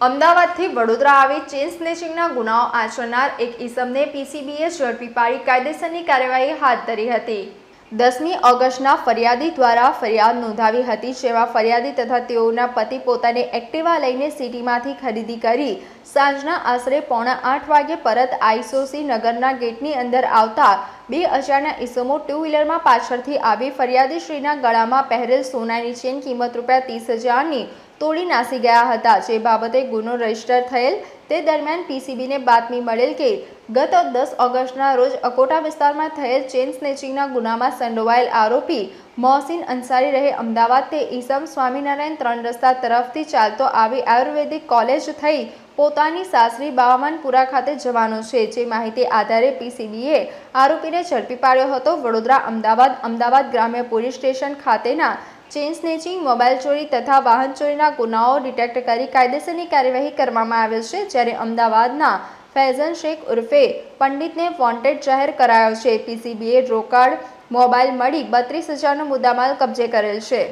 અમદાવાદથી વડોદરા આવી ચેન સ્નેચિંગના ગુનાઓ આચરનાર એક ઈસમને પીસીબીએ ઝડપી પાડી કાયદેસરની કાર્યવાહી હાથ ધરી હતી. દસમી ઓગસ્ટના ફરિયાદી દ્વારા ફરિયાદ નોંધાવી હતી જેમાં ફરિયાદી તથા તેઓના પતિ પોતાને એક્ટિવા લઈને સિટીમાંથી ખરીદી કરી સાંજના આશરે પોણા આઠ વાગે પરત આઈસોસી નગરના ગેટની અંદર આવતા બે અજાણ્યા ઈસમો ટુ વ્હીલરમાં પાછળથી આવી ફરિયાદી શ્રીના ગળામાં પહેરેલ સોનાની ચેન કિંમત રૂપિયા ત્રીસ હજારની તોડી નાસી ગયા હતા. જે બાબતે ગુનો રજિસ્ટર થયેલ તે દરમિયાન પીસીબીને બાતમી મળેલ કે, ગત દસ ઓગસ્ટના રોજ અકોટા વિસ્તારમાં થયેલ ચેન સ્નેચિંગના ગુનામાં સંડોવાયેલ આરોપી મોહસિન અંસારી રહે અમદાવાદ તે ઈસમ સ્વામિનારાયણ ત્રણ રસ્તા તરફથી ચાલતો આવી આયુર્વેદિક કોલેજ થઈ પોતાની સાસરી બાવામનપુરા ખાતે જવાનો છે. જે માહિતી આધારે પીસીબીએ આરોપીને ઝડપી પાડ્યો હતો. વડોદરા અમદાવાદ અમદાવાદ ગ્રામ્ય પોલીસ સ્ટેશન ખાતેના ચેન સ્નેચિંગ, મોબાઈલ ચોરી તથા વાહન ચોરીના ગુનાઓ ડિટેક્ટ કરી કાયદેસરની કાર્યવાહી કરવામાં આવેલ છે, જ્યારે અમદાવાદના ફૈઝન શેખ ઉર્ફે પંડિતને વોન્ટેડ જાહેર કરાયો છે. પીસીબીએ રોકડ મોબાઈલ મળી બત્રીસ હજારનો મુદ્દામાલ કબજે કરેલ છે.